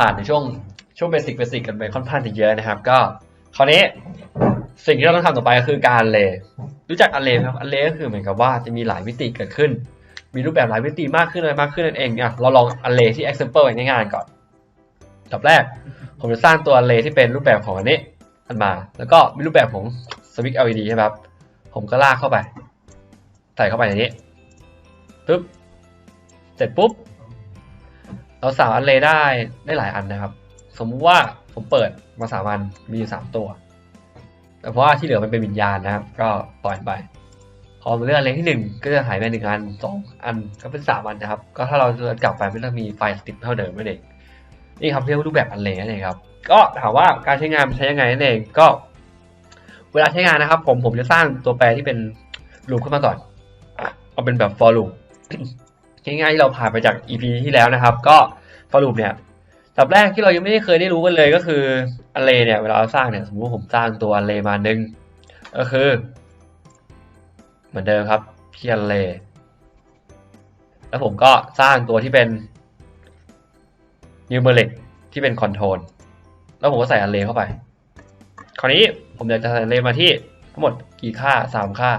ผ่านในช่วงช่วงเบสิกเบสิกกันไปค่อนข้างจะเยอะนะครับ ก็คราวนี้สิ่งที่เราต้องทำต่อไปก็คือการเลรู้จักอันเลไหมครับอันเลก็คือเหมือนกับว่าจะมีหลายมิติเกิดขึ้น มีรูปแบบหลายมิติมากขึ้นอะไรมากขึ้นนั่นเองอะเราลองอันเลที่ example ง่ายๆก่อนดับแรก ผมจะสร้างตัวอันเลที่เป็นรูปแบบของอันนี้อันมา แล้วก็มีรูปแบบของสวิตช์ LED ใช่ไหมครับผมก็ลากเข้าไป ใส่เข้าไปอย่างนี้ปึ๊บเสร็จปุ๊บ เราสามารถเลได้ได้หลายอันนะครับ สมมุติว่าผมเปิดมาสามอันมีอยู่สามตัว แต่เพราะว่าที่เหลือมันเป็นวิญญาณนะครับ ก็ปล่อยไป พอมาเลือกอันเลขที่หนึ่งก็จะหายไปหนึ่งอันสองอันก็เป็นสามอันนะครับ ก็ถ้าเราเดินกลับไปไม่ต้องมีไฟติดเท่าเดิมนั่เองนี่ครับเรียกว่ารูปแบบอันเลนั่นเองครับ ก็ถามว่าการใช้งานใช้ยังไงนั่นเองก็ เวลาใช้งานนะครับ ผมผมจะสร้างตัวแปรที่เป็นลูปขึ้นมาก่อนอเอาเป็นแบบ for loop ง่ายๆที่เราผ่านไปจาก EP ที่แล้วนะครับ ก็ for loop เนี่ยสับแรกที่เรายังไม่ได้เคยได้รู้กันเลยก็คือ array เนี่ยเวลาเราสร้างเนี่ยสมมติผมสร้างตัว array มาหนึ่งก็คือ เหมือนเดิมครับพี่ array แล้วผมก็สร้างตัวที่เป็น numeric ที่เป็น control แล้วผมก็ใส่ array เข้าไป คราวนี้ผมอยากจะใส่ array มาที่ทั้งหมดกี่ค่าสามค่า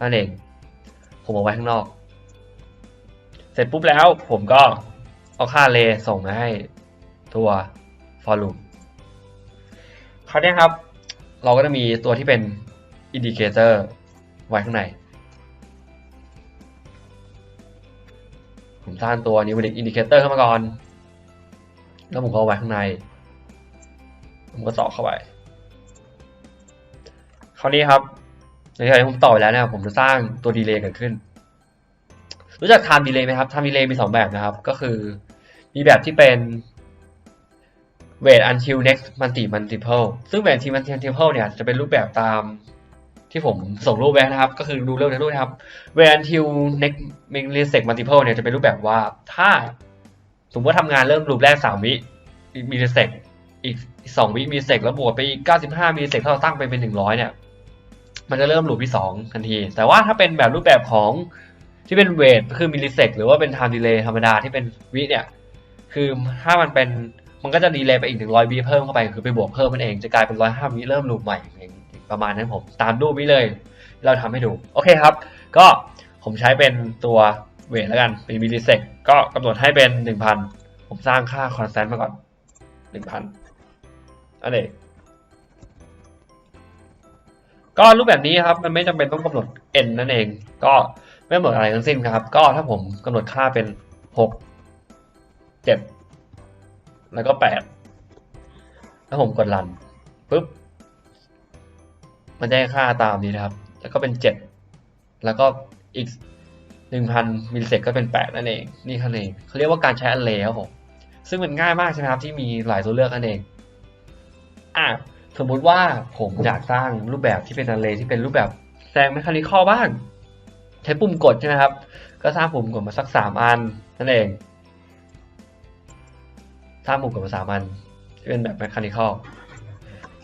นั่นเอง ผมเอาไว้ข้างนอก เสร็จปุ๊บแล้วผมก็เอาค่าเลส่งมาให้ตัว for loop คราวนี้ครับ เราก็จะมีตัวที่เป็น indicator ไว้ข้างใน ผมสร้างตัว numeric indicator เข้ามาก่อน แล้วผมก็เอาไว้ข้างใน ผมก็ต่อเข้าไป คราวนี้ครับในที่ผมต่อไปแล้วนะครับผมจะสร้างตัวดีเลย์เกิดขึ้น รู้จัก time delay ไหมครับ time delay มี 2 แบบนะครับ ก็คือมีแบบที่เป็น wait until next multi multiple ซึ่ง wait until multiple เนี่ยจะเป็นรูปแบบตามที่ผมส่งรูปไว้นะครับ ก็คือดูเรื่องในรูปนะครับ wait until next milisecond multiple เนี่ยจะเป็นรูปแบบว่าถ้าสมมติว่าทำงานเริ่มรูปแรก 3 วิมิลลิเซกอีก 2 วิมิลลิเซกแล้วบวกไปอีก 95มิลลิเซกถ้าเราตั้งไปเป็น 100 เนี่ย มันจะเริ่มรูปที่ 2 ทันที แต่ว่าถ้าเป็นแบบรูปแบบของ ที่เป็นเวทคือมิลลิเซกหรือว่าเป็น time delay ธรรมดาที่เป็นวิเนี่ย คือถ้ามันเป็นมันก็จะดีเลย์ไปอีก100วิเพิ่มเข้าไป คือไปบวกเพิ่มมันเองจะกลายเป็น105วิเริ่มรูปใหม่อย่างประมาณนั้นผม ตามรูปนี้เลย เราทำให้ดู โอเคครับ ก็ผมใช้เป็นตัวเวทแล้วกันเป็นมิลลิเซกก็กำหนดให้เป็น1,000ผมสร้างค่า constant มาก่อน1,000อันเองก็รูปแบบนี้ครับ มันไม่จำเป็นต้องกำหนด n นั่นเอง ก็ ไม่กำหนดอะไรทั้งสิ้นครับ ก็ถ้าผมกำหนดค่าเป็น6 7แล้วก็8แล้วผมกดรันปุ๊บมันจะให้ค่าตามนี้นะครับ แล้วก็เป็น7แล้วก็อีก1,000มิลลิเซกก็เป็น8นั่นเอง นี่ครับเองเขาเรียกว่าการใช้อันเลครับผมซึ่งมันง่ายมากใช่ไหมครับที่มีหลายตัวเลือกนั่นเองอะสมมุติว่าผมอยากสร้างรูปแบบที่เป็นอันเลที่เป็นรูปแบบแซงแมคานิคอบ้าง ใช้ปุ่มกดใช่ไหมครับ ก็สร้างปุ่มกดมาสักสามอันนั่นเอง สร้างปุ่มกดมาสามอันที่เป็นแบบแมคคานิคอล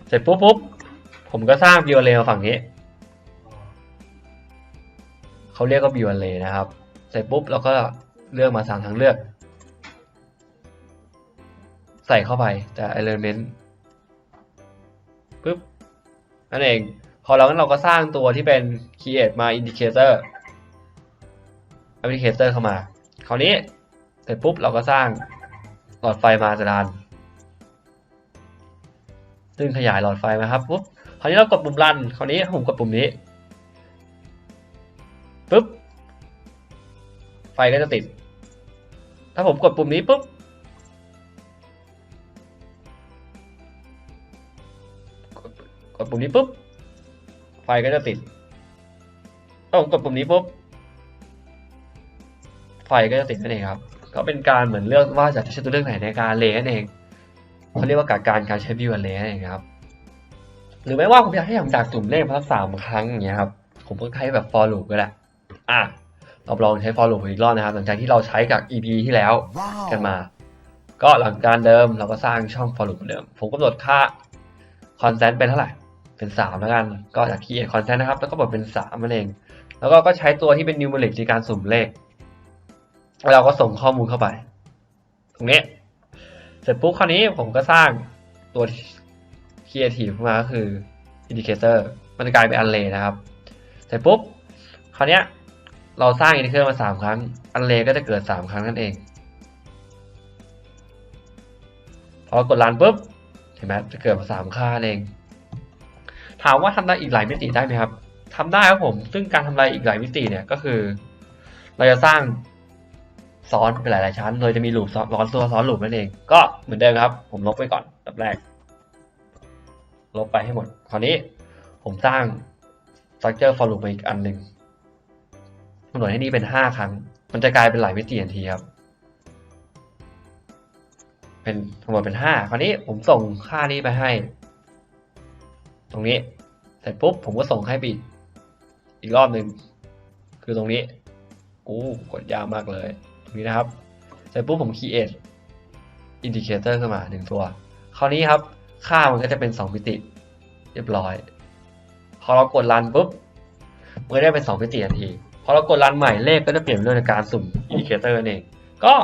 เสร็จปุ๊บปุ๊บผมก็สร้างบิวเลมาฝั่งนี้เขาเรียกว่าบิวเลนะครับ เสร็จปุ๊บเราก็เลือกมาสามทางเลือก ใส่เข้าไปแต่ element ปุ๊บนั่นเอง พอเรางั้นเราก็สร้างตัวที่เป็น create มา indicator มา indicator indicator เข้ามา คราวนี้เสร็จปุ๊บเราก็สร้างหลอดไฟมาจะดานซึ่งขยายหลอดไฟมาครับปุ๊บคราวนี้เรากดปุ่มรัน คราวนี้ผมกดปุ่มนี้ปุ๊บไฟก็จะติด ถ้าผมกดปุ่มนี้ปุ๊บกดปุ่มนี้ปุ๊บไฟก็จะติดถ้าผมกดปุ่มนี้ปุ๊บ ฟก็จะติดนั่นเองครับ ก็เป็นการเหมือนเลือกว่าจะใช้ตัวเลือกไหนในการเลนั่นเองเขาเรียกว่าการการการใช้วิวเลนั่นเองครับหรือไม่ว่าผมอยากให้ผมจากสุ่มเลขมาสักสามครั้งอย่างเงี้ยครับผมก็ใช้แบบ for loop ก็ได้อะเราลองใช้ for loop อีกรอบนะครับ หลังจากที่เราใช้กับ EP ที่แล้วกันมา ก็หลังการเดิมเราก็สร้างช่อง for loop เหมือนเดิม ผมกำหนดค่า constant เป็นเท่าไหร่เป็น3แล้วกันก็จาก create constant นะครับ แล้วก็บดเป็น3นั่นเอง แล้วก็ก็ใช้ตัวที่เป็น numeric ในการสุ่มเลขแล้ว เราก็ส่งข้อมูลเข้าไป ตรงนี้ เสร็จปุ๊บคราวนี้ผมก็สร้างตัว creative มาก็คือ indicator มันกลายเป็น array นะครับ เสร็จปุ๊บคราวนี้เราสร้าง indicator มาสามครั้ง array ก็จะเกิดสามครั้งนั่นเอง พอกดรันปุ๊บเห็นไหมจะเกิดมาสามค่าเอง ถามว่าทำได้อีกหลายมิติได้ไหมครับทำได้ครับผม ซึ่งการทำลายอีกหลายมิติเนี่ยก็คือ เราจะสร้าง ซ้อนเป็นหลายๆชั้น โดยจะมีหลูปซ้อนซ้อนตัวซ้อนหลูปนั่นเอง ก็เหมือนเดิมครับ ผมลบไปก่อนดับแรก ลบไปให้หมด คราวนี้ผมสร้าง structure for loop มอีกอันหนึ่งกำหนดให้นี่เป็นห้าครั้ง มันจะกลายเป็นหลายมิติทันทีครับ เป็นทั้งหมดเป็นห้าคราวนี้ผมส่งค่านี้ไปให้ ตรงนี้ เสร็จปุ๊บผมก็ส่งให้ไปอีกอีกรอบหนึ่ง คือตรงนี้ อู้ กดยาวมากเลย นี้นะครับเสร็จปุ๊บผม create indicator ขึ้นมาหนึ่งตัว คราวนี้ครับ ค่ามันก็จะเป็น 2 มิติ เรียบร้อย พอเรากดรันปุ๊บมันก็ได้เป็น 2 มิติทันที พอเรากดรันใหม่เลขก็จะเปลี่ยนเป็นเรื่องในการสุ่ม indicator นั่นเอง ก็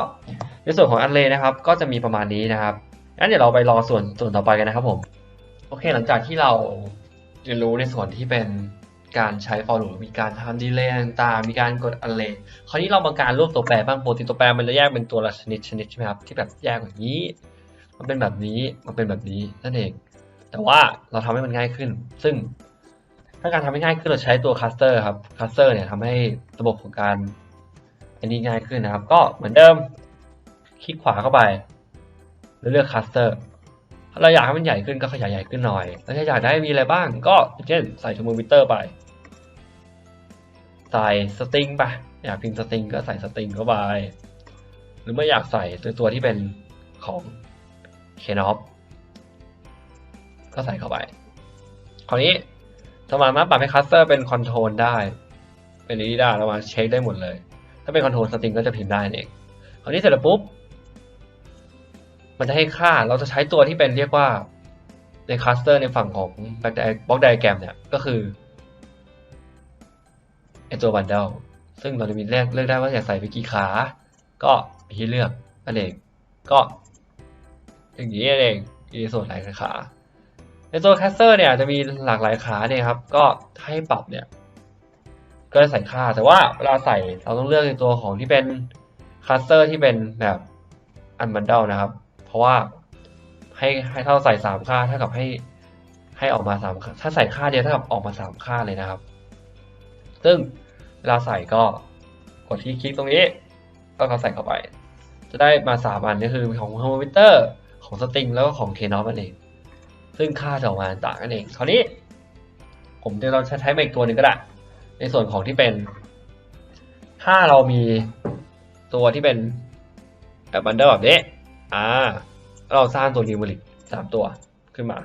ในส่วนของ array นะครับ ก็จะมีประมาณนี้นะครับงั้นเดี๋ยวเราไปรอส่วนส่วนต่อไปกันนะครับผม โอเค หลังจากที่เราเรียนรู้ในส่วนที่เป็น การใช้ for loop มีการทำ delay ต่างๆ มีการกด array คราวนี้เรามาการรวบตัวแปรบ้างปกติตัวแปรมันจะแยกเป็นตัวละชนิดชนิดใช่ไหมครับที่แบบแยกแบบนี้ มันเป็นแบบนี้มันเป็นแบบนี้นั่นเอง แต่ว่าเราทำให้มันง่ายขึ้น ซึ่งถ้าการทำให้ง่ายขึ้นเราใช้ตัว cluster ครับ cluster เนี่ยทำให้ระบบของการอันนี้ง่ายขึ้นนะครับ ก็เหมือนเดิมคลิกขวาเข้าไปแล้วเลือก cluster ถ้าเราอยากให้มันใหญ่ขึ้นก็ขยายใหญ่ขึ้นหน่อย แล้วถ้าอยากได้มีอะไรบ้าง ก็เช่นใส่ทอร์โมมิเตอร์ไป ใส่สตริงไปอยากพิมพ์สตริงก็ใส่สตริงเข้าไป หรือไม่อยากใส่ตัวตัวที่เป็นของ k n o p ก็ใส่เข้าไป คราวนี้สามารถปรับให้คัสเตอร์เป็นคอนโทรลได้ เป็นดีด้าเรามาเช็คได้หมดเลย ถ้าเป็นคอนโทรลสตริงก็จะพิมพ์ได้นั่นเองคราวนี้เสร็จแล้วปุ๊บ มันจะให้ค่าเราจะใช้ตัวที่เป็นเรียกว่าในคัสเตอร์ในฝั่งของบล็อกไดแกรมเนี่ยก็คือ ไอตัวบันเดลซึ่งเราจะมีเลือกเลือกได้ว่าอยากใส่ไปกี่ขา ก็มีให้เลือกนั่นเองก็อย่างนี้นั่นเองมีส่วนหลายขา ในตัวแคสเตอร์เนี่ยจะมีหลากหลายขาเนี่ยครับ ก็ให้ปรับเนี่ย ก็จะใส่ค่า แต่ว่าเวลาใส่เราต้องเลือกในตัวของที่เป็นคลัสเตอร์ที่เป็นแบบอันบันเดลนะครับ เพราะว่าให้ให้เท่าใส่สามค่าเท่ากับให้ให้ออกมาสามถ้าใส่ค่าเดียวเท่ากับออกมาสามค่าเลยนะครับ ซึ่งเวลาใส่ก็กดที่คลิกตรงนี้ ก็เขาใส่เข้าไป จะได้มาสามอันก็คือของโฮมมิเตอร์ของสตริงแล้วก็ของเคนอฟนั่นเอง ซึ่งค่าจะออกมาต่างกันเองคราวนี้ ผมจะเราใช้ใช้อีกตัวหนึ่งก็ได้ ในส่วนของที่เป็น ถ้าเรามีตัวที่เป็นแบบบันเดอร์แบบนี้อ่าเราสร้างตัวนิวมริกสามตัวขึ้นมา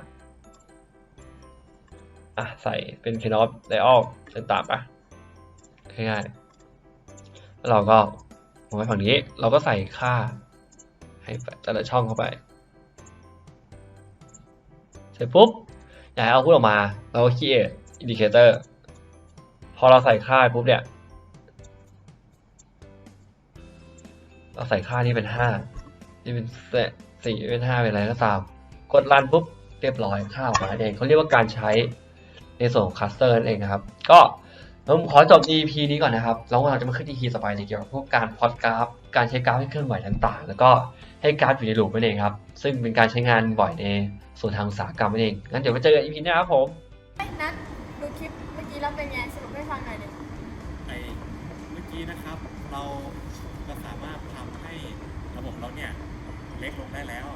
อะ ใส่เป็นเคนอฟไดออลเป็นตามไป ง่ายๆแล้วเราก็มาไว้ฝั่งนี้ เราก็ใส่ค่าให้แต่ละช่องเข้าไป เสร็จปุ๊บ อยากให้เอาพูดออกมา เราก็ create indicator พอเราใส่ค่าปุ๊บเนี่ย เราใส่ค่านี้เป็นห้านี่เป็นสี่เป็นห้าเป็นอะไรก็ตาม กดรันปุ๊บเรียบร้อยค่าออกมาเองเขาเรียกว่าการใช้ในส่วนของ cluster นั่นเองนะครับ ก็ ผมขอจบ EP นี้ก่อนนะครับ แล้วเราจะมาขึ้น EP ต่อไปในเกี่ยวกับพวกการพอดกราฟ การใช้กราฟให้เคลื่อนไหวต่างๆ แล้วก็ให้กราฟอยู่ในลูปนั่นเองครับ ซึ่งเป็นการใช้งานบ่อยในส่วนทางอุตสาหกรรมนั่นเอง งั้นเดี๋ยวไปเจอกัน EP หน้าครับผมเอ้ยนัดดูคลิปเมื่อกี้แล้วเป็นไงสรุปให้ฟังหน่อยดิไอเมื่อกี้นะครับ เราเราสามารถทำให้ระบบเราเนี่ยเล็กลงได้แล้ว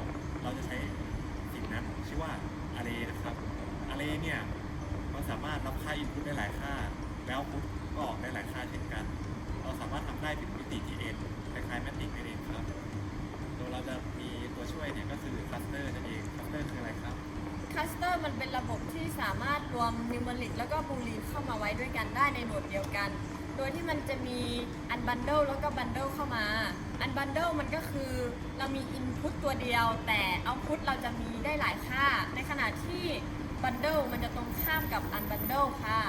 เราจะใช้สิ่งนั้นชื่อว่า array นะครับ array เนี่ยมันสามารถรับค่า input ได้หลายค่า แล้ว output ก็ออกได้หลายค่าเช่นกัน เราสามารถทำได้ถึงมิติ GN คล้ายๆ matrix นั่นเองครับโดยเราจะมีตัวช่วยเนี่ยก็คือ cluster นั่นเอง cluster คืออะไรครับคัสเตอร์มันเป็นระบบที่สามารถรวมนิวเมริกแล้วก็บูลีนเข้ามาไว้ด้วยกันได้ในโหนดเดียวกัน โดยที่มันจะมีอันบันเดิลแล้วก็บันเดิลเข้ามา อันบันเดิลมันก็คือเรามีอินพุตตัวเดียว แต่เอาพุตเราจะมีได้หลายค่า ในขณะที่บันเดิลมันจะตรงข้ามกับอันบันเดิลค่ะ